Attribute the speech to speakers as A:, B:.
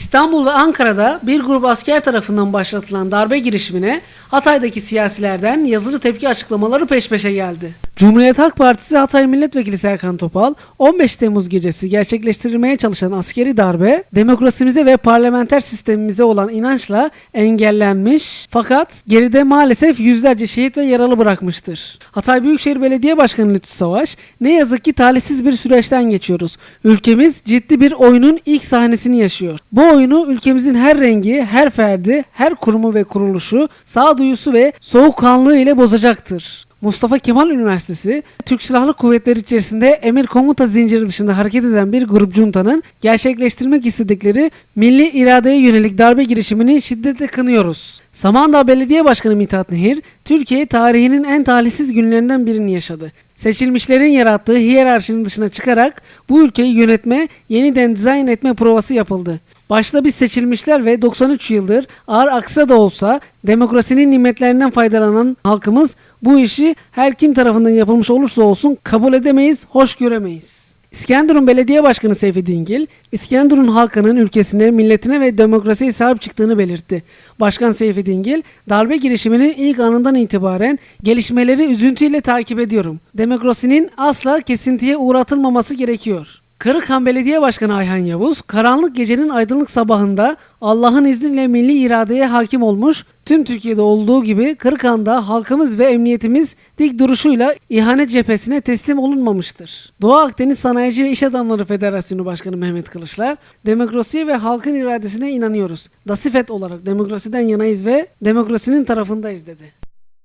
A: İstanbul ve Ankara'da bir grup asker tarafından başlatılan darbe girişimine Hatay'daki siyasilerden yazılı tepki açıklamaları peş peşe geldi. Cumhuriyet Halk Partisi Hatay Milletvekili Serkan Topal, 15 Temmuz gecesi gerçekleştirilmeye çalışan askeri darbe, demokrasimize ve parlamenter sistemimize olan inançla engellenmiş fakat geride maalesef yüzlerce şehit ve yaralı bırakmıştır. Hatay Büyükşehir Belediye Başkanı Lütfü Savaş, ne yazık ki talihsiz bir süreçten geçiyoruz. Ülkemiz ciddi bir oyunun ilk sahnesini yaşıyor. Bu oyunu ülkemizin her rengi, her ferdi, her kurumu ve kuruluşu sağduyusu ve soğukkanlığı ile bozacaktır. Mustafa Kemal Üniversitesi, Türk Silahlı Kuvvetleri içerisinde emir komuta zinciri dışında hareket eden bir grup juntanın gerçekleştirmek istedikleri milli iradeye yönelik darbe girişimini şiddetle kınıyoruz. Samandağ Belediye Başkanı Mithat Nehir, Türkiye tarihinin en talihsiz günlerinden birini yaşadı. Seçilmişlerin yarattığı hiyerarşinin dışına çıkarak bu ülkeyi yönetme, yeniden dizayn etme provası yapıldı. Başta biz seçilmişler ve 93 yıldır ağır aksa da olsa demokrasinin nimetlerinden faydalanan halkımız bu işi her kim tarafından yapılmış olursa olsun kabul edemeyiz, hoş göremeyiz. İskenderun Belediye Başkanı Seyfi Dingil, İskenderun halkının ülkesine, milletine ve demokrasiye sahip çıktığını belirtti. Başkan Seyfi Dingil, darbe girişiminin ilk anından itibaren gelişmeleri üzüntüyle takip ediyorum. Demokrasinin asla kesintiye uğratılmaması gerekiyor. Kırıkhan Belediye Başkanı Ayhan Yavuz, karanlık gecenin aydınlık sabahında Allah'ın izniyle milli iradeye hakim olmuş, tüm Türkiye'de olduğu gibi Kırıkhan'da halkımız ve emniyetimiz dik duruşuyla ihanet cephesine teslim olunmamıştır. Doğu Akdeniz Sanayici ve İş Adamları Federasyonu Başkanı Mehmet Kılıçlar, demokrasiye ve halkın iradesine inanıyoruz. Dasifet olarak demokrasiden yanayız ve demokrasinin tarafındayız dedi.